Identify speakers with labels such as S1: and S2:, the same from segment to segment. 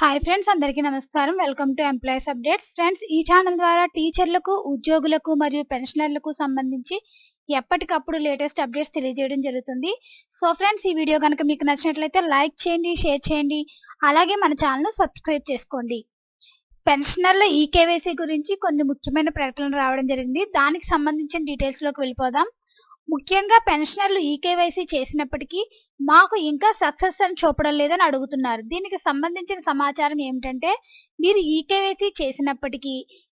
S1: Hi friends అందరికీ నమస్కారం. Welcome to employees updates friends ఈ ఛానల్ ద్వారా టీచర్లకు ఉద్యోగులకు మరియు పెన్షనర్లకు సంబంధించి ఎప్పటికప్పుడు లేటెస్ట్ అప్డేట్స్ తెలియజేయడం జరుగుతుంది. సో ఫ్రెండ్స్ ఈ వీడియో కనుక మీకు నచ్చినట్లయితే లైక్ చేయండి షేర్ చేయండి. అలాగే మన ఛానల్ సబ్స్క్రైబ్ చేసుకోండి. పెన్షనర్ల ఈకేవైసీ గురించి కొన్ని ముఖ్యమైన ప్రకటనలు రావడం జరిగింది. దానికి సంబంధించిన డీటెయిల్స్లోకి వెళ్ళిపోదాం. ముఖ్యంగా పెన్షనర్లు ఈకేవైసీ చేసినప్పటికీ మాకు ఇంకా సక్సెస్ అని చూపడం లేదని అడుగుతున్నారు. దీనికి సంబంధించిన సమాచారం ఏమిటంటే మీరు ఈకేవైసీ చేసినప్పటికీ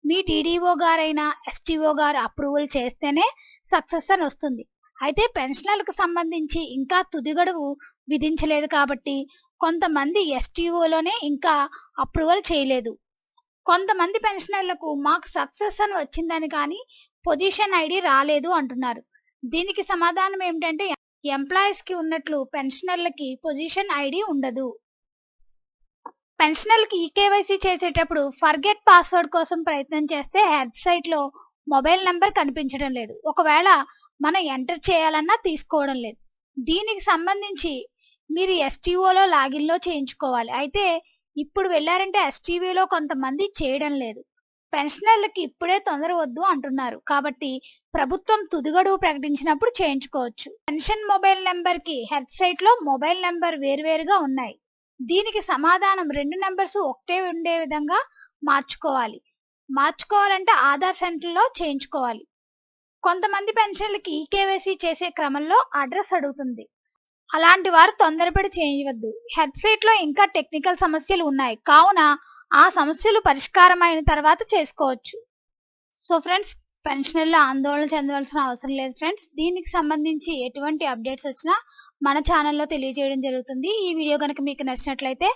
S1: మీ టీడీఓ గారైనా ఎస్టీఓ గారు అప్రూవల్ చేస్తేనే సక్సెస్ అని వస్తుంది. అయితే పెన్షనర్లకు సంబంధించి ఇంకా తుది గడువు విధించలేదు కాబట్టి కొంతమంది ఎస్టీఓలోనే ఇంకా అప్రూవల్ చేయలేదు. కొంతమంది పెన్షనర్లకు మాకు సక్సెస్ అని వచ్చిందని కానీ పొజిషన్ ఐడి రాలేదు అంటున్నారు. దీనికి సమాధానం ఏమిటంటే ఎంప్లాయీస్కి ఉన్నట్లు పెన్షనర్లకి పొజిషన్ ఐడి ఉండదు. పెన్షనర్లకి ఈకేవైసీ చేసేటప్పుడు ఫర్గెట్ పాస్వర్డ్ కోసం ప్రయత్నం చేస్తే వెబ్సైట్లో మొబైల్ నంబర్ కనిపించడం లేదు. ఒకవేళ మనం ఎంటర్ చేయాలన్నా తీసుకోవడం లేదు. దీనికి సంబంధించి మీరు ఎస్టీఓలో లాగిన్లో చేయించుకోవాలి. అయితే ఇప్పుడు వెళ్ళారంటే ఎస్టీవీలో కొంతమంది చేయడం లేదు. పెన్షనర్లకి ఇప్పుడే తొందర వద్దు అంటున్నారు. కాబట్టి ప్రభుత్వం తుదిగడువు ప్రకటించినప్పుడు చేయించుకోవచ్చు. పెన్షన్ మొబైల్ నెంబర్కి వెబ్సైట్లో మొబైల్ నెంబర్ వేరువేరుగా ఉన్నాయి. దీనికి సమాధానం రెండు నెంబర్స్ ఒకటే ఉండే విధంగా మార్చుకోవాలి. మార్చుకోవాలంటే ఆధార్ సెంటర్లో చేయించుకోవాలి. కొంతమంది పెన్షన్లకి ఈకేవైసీ చేసే క్రమంలో అడ్రస్ అడుగుతుంది. అలాంటి వారు తొందరపడి చేయవద్దు వెబ్సైట్లో ఇంకా టెక్నికల్ సమస్యలు ఉన్నాయి. కావున ఆ సమస్యలు పరిష్కారం అయిన తర్వాత చేసుకోవచ్చు. సో ఫ్రెండ్స్ పెన్షనర్లు ఆందోళన చెందవలసిన అవసరం లేదు ఫ్రెండ్స్ దీనికి సంబంధించి ఎటువంటి అప్డేట్స్ వచ్చినా మన ఛానల్లో తెలియజేయడం జరుగుతుంది. ఈ వీడియో కనుక మీకు నచ్చినట్లయితే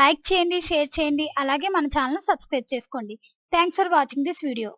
S1: లైక్ చేయండి షేర్ చేయండి అలాగే మన ఛానల్ సబ్స్క్రైబ్ చేసుకోండి. Thanks for watching this video